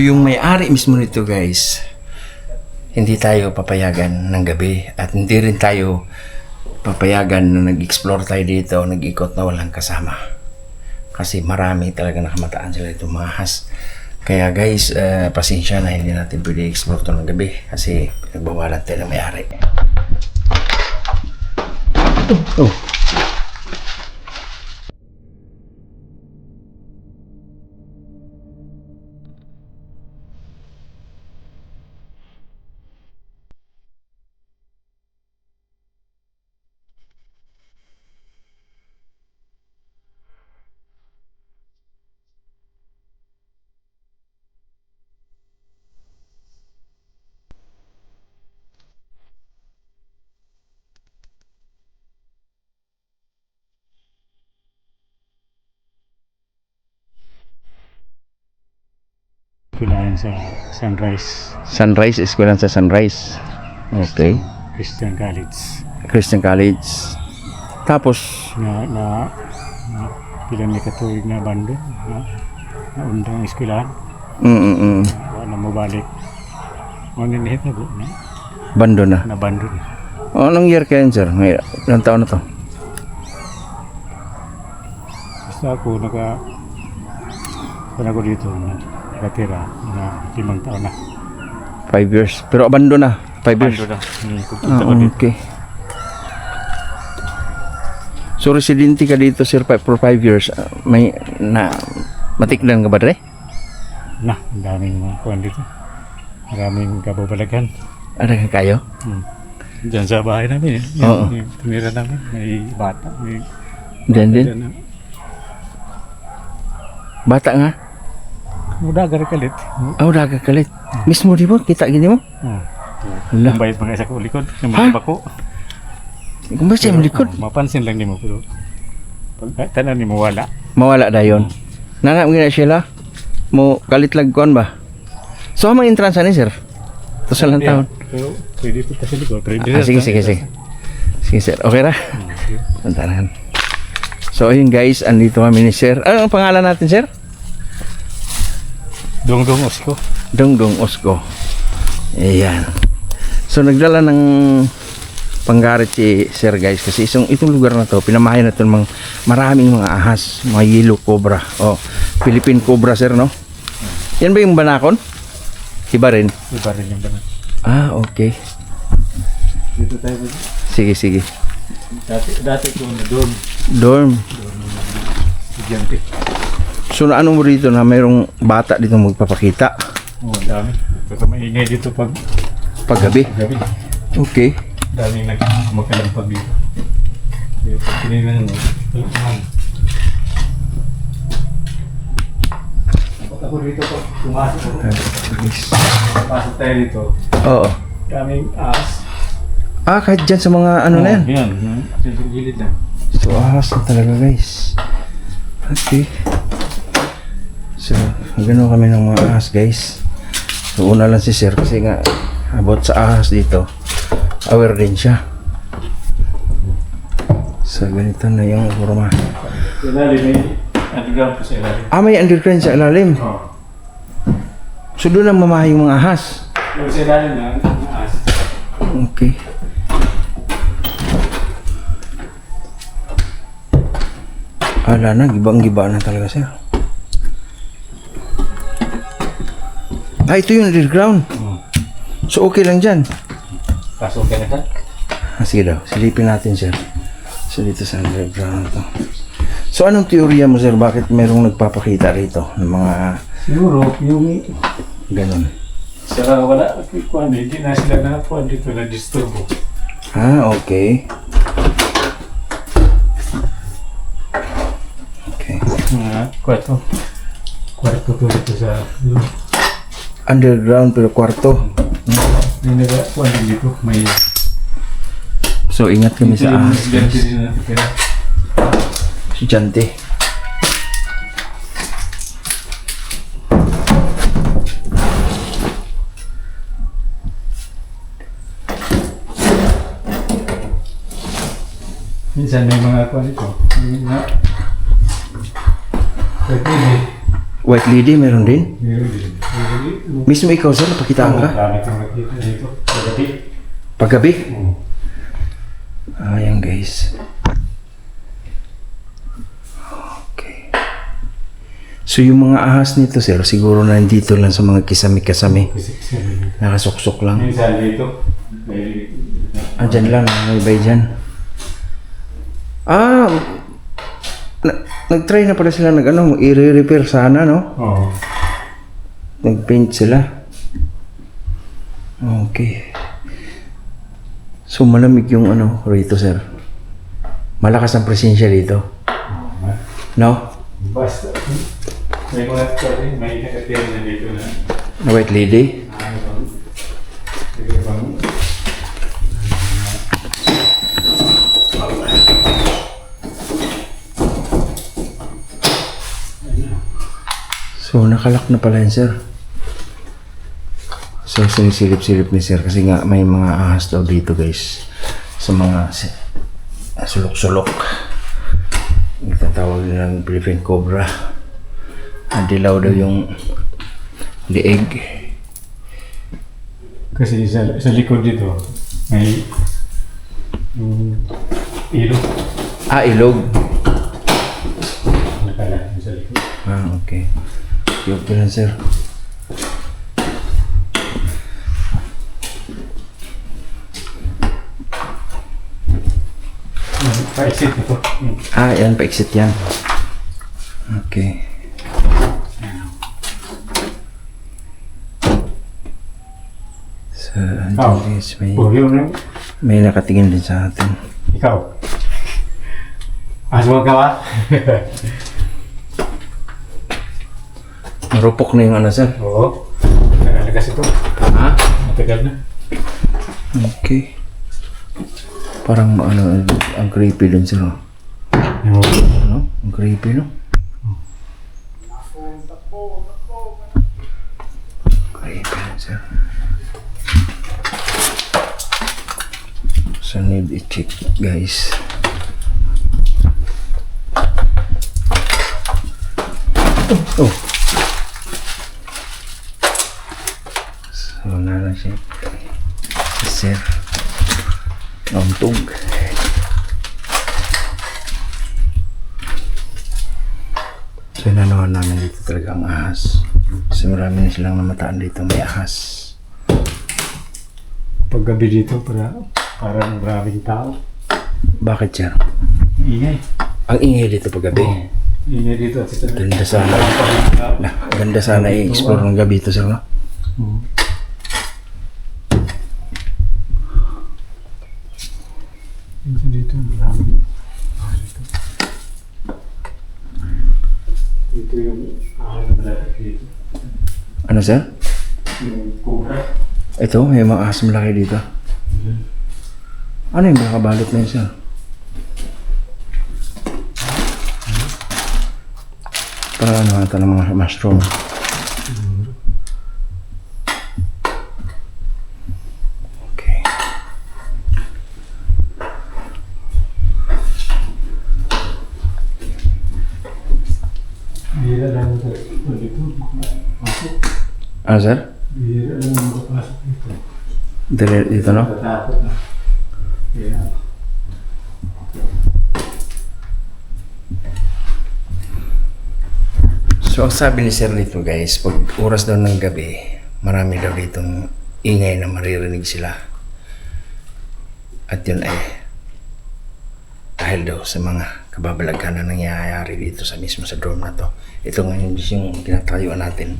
Yung may-ari mismo nito guys, hindi tayo papayagan ng gabi at hindi rin tayo papayagan na nag-explore tayo dito, nag-ikot na walang kasama. Kasi marami talaga nakamataan sila dito mga has. Kaya guys, eh, pasensya na hindi natin pwede explore to ng gabi kasi nagbawalan tayo ng may-ari. Oh, oh. Kailangan sa Sunrise Sunrise, eskwela sa Sunrise. Okay. Christian College Christian College. Tapos, na na, na pila ni katuig na bando na, na undang eskwelahan mm, mm, mm, wala na mo balik mo ninihit na na, bando na. na bando na. O, anong year kayo, sir? May, ilang taon na to? basta ako naka wala ko dito na nakatira na limang taon na Five years. Pero abando na. Five years. bando na hmm, Ah, okay. So, residente ka dito, sir, for five years. Ah, May, na, matiklan ka ba, Dre? na daming mga kuwan dito maraming kababalaghan Ano ka kayo? hmm. Diyan sa bahay namin eh. Oo. Tumira namin. May bata. May Diyan din? Bata nga. Muda agar kalit. Ah, oh, daga kalit. Mismo di mo? Kita gini mo? Hala. Ang bayad mga isa ko likod. Yung Ha? mga bako. Kung ba siya malikod? Oh, mapansin lang ni mo pero pag tanan ni mo wala. Mawala dayon. Nana, mo gina siya la? Mo kalit lag kuan ba? So, amang entrance ni, sir? Sa lang taon. Pero pwede po kasi likod. Ah, na- sige, sige, sige. Sige, sir. Okay ra? Hmm, sige. Tantanan. So, ayun guys, andito kami ni sir. Ano ang pangalan natin, sir? Dong-dong osko. Dongdong Osco. Ayan. So, nagdala ng panggarit si sir guys kasi isang itong lugar na to pinamahay na to ng maraming mga ahas mga yellow cobra oh Philippine cobra sir no yan ba yung banakon iba rin Iba rin yung banat. ah okay Dito tayo. sige sige Dati, dati ko na doon. dorm Estudyante. So ano mo dito na mayroong bata dito magpapakita Oh, ang dami. Pero maingay dito pag paggabi gabi. okay Daming nagmakalampag dito. Pag tinignan mo, ako dito pag pumasok ako, pasok tayo dito, oo daming ahas. ah kahit dyan sa mga ano na yan Oh, Yan, sa gilid lang. So, ahas na talaga guys. Okay. So, gano'n kami ng mga ahas guys. So, una lang si sir kasi nga about sa ahas dito. Aware din siya. So, ganito na yung forma. Ilalim, may underground po sa ilalim. Ah, may underground sa ilalim. Oh. So, doon ang mamahay yung mga ahas. Yung sa ilalim na, ahas. Okay. Ala na, gibang-giba na talaga sir. Ah, ito yung underground. Oh. So, okay lang dyan. Pasok ka na sa? Ah, sige daw, silipin natin sir. So, dito sa underground na to. So, anong teorya mo sir? Bakit merong nagpapakita rito ng mga Siguro, yung ganon? sa wala, kung hindi na sila na po dito na disturbo. Ah, okay. Okay. Mga kwarto. Kwarto to dito sa Underground pero kwarto. May nagakuan din dito. May So, ingat kami sa ahas. Ganti din natin kaya. Estudyante. Minsan may mga kuan dito. May mga Pwede. White lady, meron din? Meron din. Mismo ikaw, sir, napakitaan ka? Dami kang nakita dito. Pagdating. Paggabi? Oo. Ayan, guys. Okay. So, yung mga ahas nito, sir, siguro nandito lang sa mga kisami-kasami. Nakasuksok lang. Minsan dito. May Ah, dyan lang, may bay dyan. Ah, na- nag-try na pala sila nag ano, i-repair sana, no? Oo. Nag-paint sila. Okay. So, malamig yung ano rito, sir. Malakas ang presensya dito. No? Basta. May mga sabi, may nakatira na dito na. Na white lady? Ano Sige bang. So, nakalak na pala yun, sir. So, sinisilip-silip ni sir kasi nga may mga ahas daw dito, guys. Sa mga si- sulok-sulok. Itatawag nilang Philippine Cobra. Dilaw daw yung lieg. Kasi sa, sa likod dito, may yung ilo. Ah, ilog. Nakalat sa likod. Ah, okay. Yung pala, sir. Ito. Ah, yan, pa-exit yan. Okay. So, Oh. guys, may, Oh, yun na. may nakatingin din sa atin. Ikaw. Aswang ka ba? Marupok na yung ano, sir. Oo. Nakalagas ito. Ha? Matagal na. Okay. Parang ano, ang creepy dun, sir. oh. Ano? Ang creepy, no? Creepy dun, sir. So, need i-check, guys. Oh! So, wala na siya. Si Sir. Nauntog. So, inanawan namin dito talaga ang ahas. Kasi marami na silang namataan dito. May ahas. Paggabi dito, para, parang maraming tao. Bakit, sir? Ingay. Ang ingay dito paggabi. Ingay dito. Ganda sana. Ganda sana i-explore ng gabi ito, sir. No? Oo. Dito dito, marami. Ah, dito. Dito yung ahal na malapit dito. Ano, sir? Yung cobra. Ito, may mga ahas malaki dito. Ano yung nakabalot na yun, sir? Para ano ata ng mga mushroom. Okay. Bihira lang ito. Dito. Ano, sir? Makapasok dito. Dito, no? So, ang sabi ni Sir dito guys, pag oras daw ng gabi, marami daw ditong ingay na maririnig sila. At yun ay dahil daw sa mga kababalaghan na nangyayari dito sa mismo sa dorm na to. Ito ngayon yung tinatayuan natin.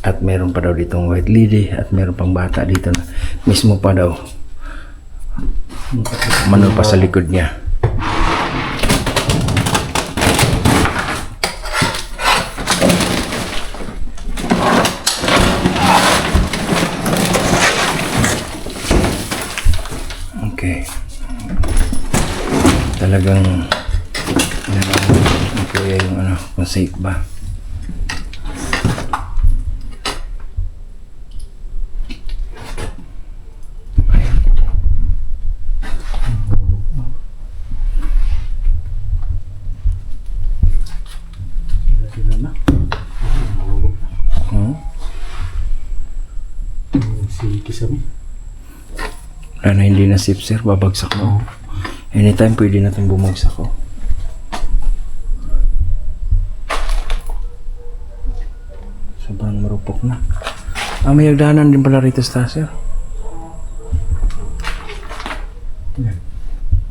At meron pa daw ditong white lady at meron pang bata dito na mismo pa daw mano pa sa likod niya. Okay. Talagang nalaman ni Kuya yung ano, kung safe ba. sila na. Nahulog na. Kisame. Wala na hindi na safe sir, babagsak mo. Anytime pwede natin bumagsak oh. Sobrang marupok na. Ah, may hagdanan din pala rito sa taas sir.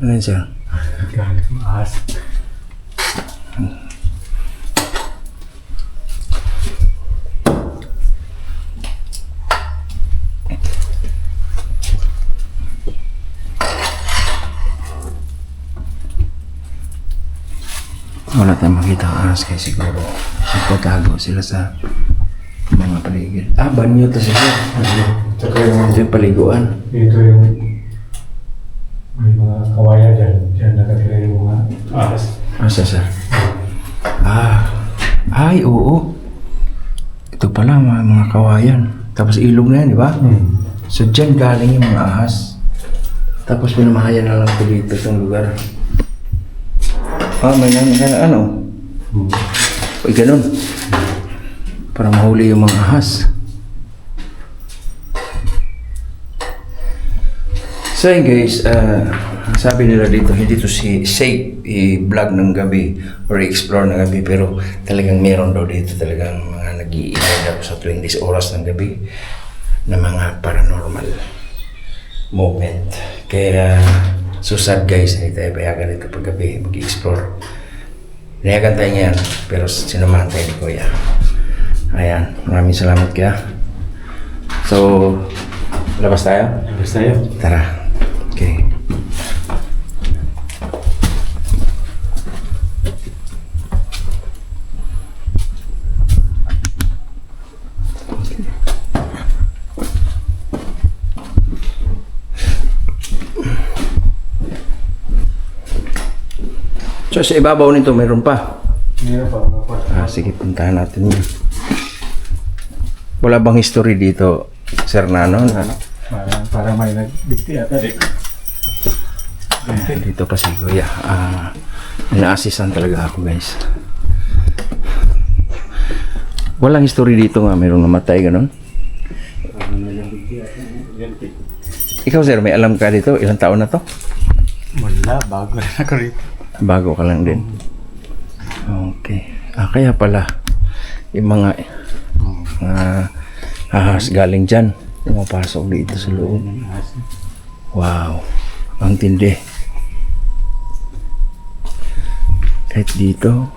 Ano yun sir? Galit mo ahas. Wala tayong makita ang ahas kaya siguro nagtatago sila sa mga paligid. Ah, banyo to sir. Tsaka yung Ito yung paliguan. Dito yung may mga kawayan dyan. Dyan nakatira yung mga ahas. Asa sir? Ah, ay oo. Ito pala mga, mga kawayan. Tapos ilog na yan, di ba? Hmm. So dyan galing yung mga ahas. Tapos pinamahayan na lang ito dito itong lugar. Ah, may nan nan- ano? Hmm. Uy, ganun. Para mahuli yung mga ahas. So yun guys, ah, sabi nila dito, hindi to si safe i-vlog ng gabi or i-explore ng gabi pero talagang meron daw dito talagang mga nag-iingay daw sa 20 oras ng gabi na mga paranormal moment. Kaya susad guys, hindi tayo payagan dito pag gabi mag-explore. Nayagan tayo ngayon, pero sinamahan tayo ni Kuya. Ayan, maraming salamat kaya. So, labas tayo? Labas tayo. Tara. Okay. So sa ibabaw nito mayroon pa. Meron pa. Ah, sige, puntahan natin yun. Wala bang history dito, Sir Nano, na Parang, parang may nagbigti ata di. Dito pa si Kuya. Ah, ina-assistan talaga ako, guys. Walang history dito nga, mayroong namatay, ganun. Ikaw, sir, may alam ka dito? Ilang taon na to? Wala, bago rin ako rito. Bago ka lang din. Okay. Ah, kaya pala, yung mga mga ahas galing dyan, pumapasok dito sa loob. Wow, ang tindi. Kahit dito,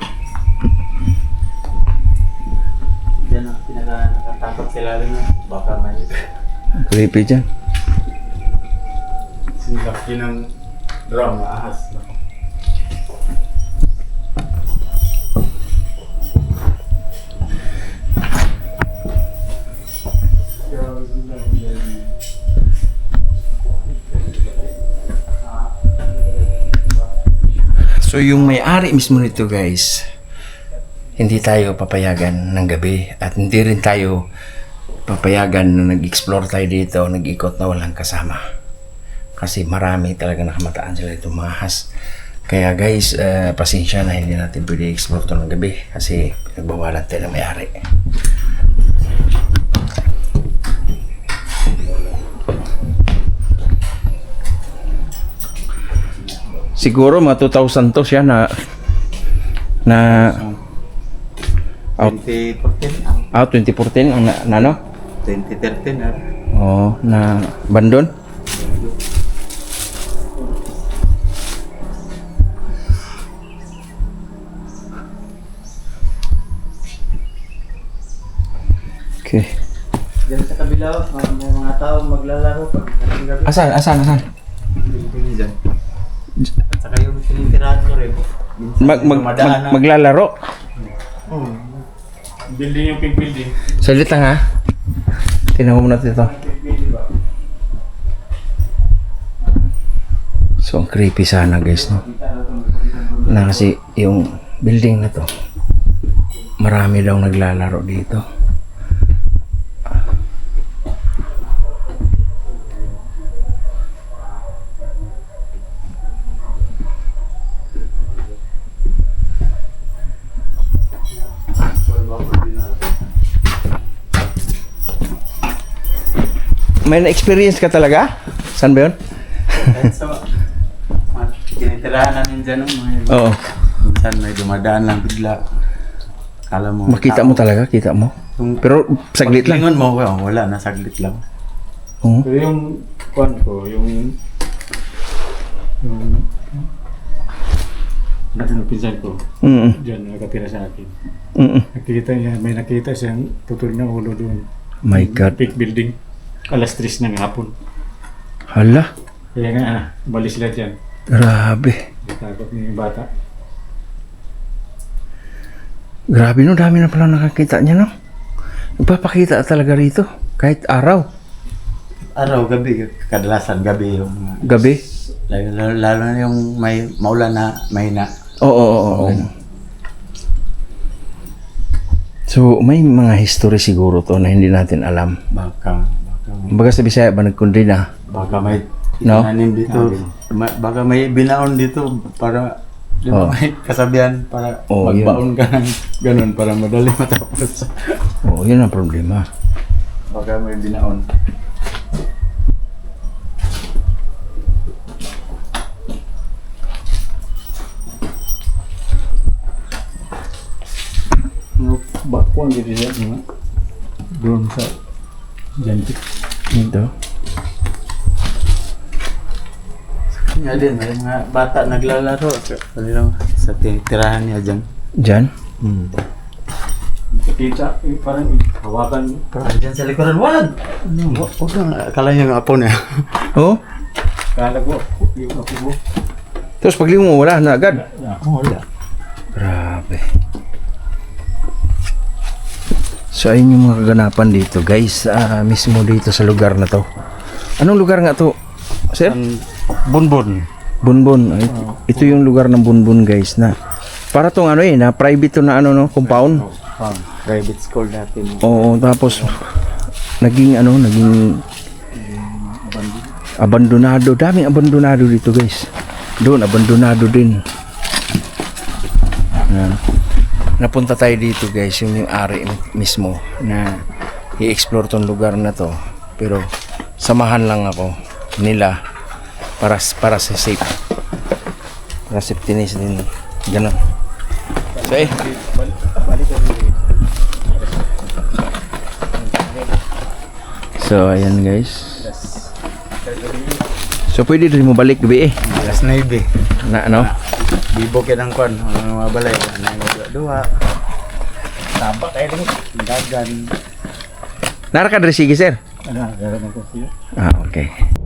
Yan ang pinaka nakatakot sila rin na. Baka may creepy dyan. sinlaki ng drum ahas. So yung may-ari mismo nito guys, hindi tayo papayagan ng gabi at hindi rin tayo papayagan na nag-explore tayo dito, nag-ikot na walang kasama. Kasi marami talaga nakamataan sila itong mga has. Kaya guys, eh, pasensya na hindi natin pwede explore ito ng gabi kasi nagbawalan tayo ng may-ari. Siguro mga 2000 to siya na na out 2014 ang out 2014 ang na, na ano? 2013 ah. Oh, na bandon. Okay. Diyan sa kabila, mga, mga, tao maglalaro pag. Asan, asan, asan? Building dyan. At saka yung sinintirato rin. Minsan Mag, mag, mag, maglalaro. Hmm. Building yung pink building. Salit lang ha. Tingnan mo muna dito. So, ang creepy sana guys, no? Na kasi yung building na to, marami daw naglalaro dito. May na-experience ka talaga? Saan ba yun? Mga tinitirahan namin dyan, Oo. minsan may dumadaan lang bigla. Kala mo. Makita mo talaga, kita mo. Yung, Pero saglit lang. Paglingon mo, well, wala na, saglit lang. Oo. Pero yung kwan ko, yung yung yung pinsan ko, Mm. dyan nakatira sa akin. Mm. Nakita niya, may nakita siyang putol ng ulo doon. My God. Big building. Alas 3 ng hapon. Hala. Kaya nga, ah, balik sila dyan. Grabe. Takot niya yung bata. Grabe no, dami na pala nakakita niya no. Nagpapakita talaga rito. Kahit araw, Araw, gabi, kadalasan gabi yung gabi. Lalo, lalo, lalo na yung may maulan na mahina. Oo, oo, oo. oo. So, may mga history siguro to na hindi natin alam. Baka, Baga sa Bisaya ba nagkundi na? baka may No? tinanim dito. Ma- baka may binaon dito para di ba Oh. may kasabihan para Oh, magbaon ka ng ganun para madali matapos. Oo, yun ang problema. baka may binaon. Bakuan gitu siya. Mga doon dyan. Ito. Kanya din, may mga bata naglalaro. Kanilang sa tirahan niya dyan. Diyan? Hmm. Kita, eh, parang hawakan. Pero dyan sa likuran, wag! Ano, wag lang. Akala niya yung apo niya. Oo. Kala ko, yung ako ko. Tapos pag mo, wala na agad. oh, wala. Grabe. So ayun yung mga kaganapan dito guys, ah, mismo dito sa lugar na to. Anong lugar nga to? Sir? Bunbun. Bunbun. Ay, ito yung lugar ng Bunbun guys na para tong ano eh, na private to na ano no, compound. Um, private school natin. Oo, tapos naging ano, naging abandonado. Daming abandonado dito guys. Doon, abandonado din. Yan. Napunta tayo dito guys, yung yung ari mismo na i-explore tong lugar na to. Pero samahan lang ako nila para para sa safe. Para safety din. Ganun. So eh, So, ayan guys. So, pwede rin mo balik gabi eh. Alas 9. Na ano? Bibo ka ng kwan. Ang mga balay. Ano yung dua. Taba kayo rin. Dagan. Nara ka diri sige sir. Ano, gara ko siya. Ah, okay.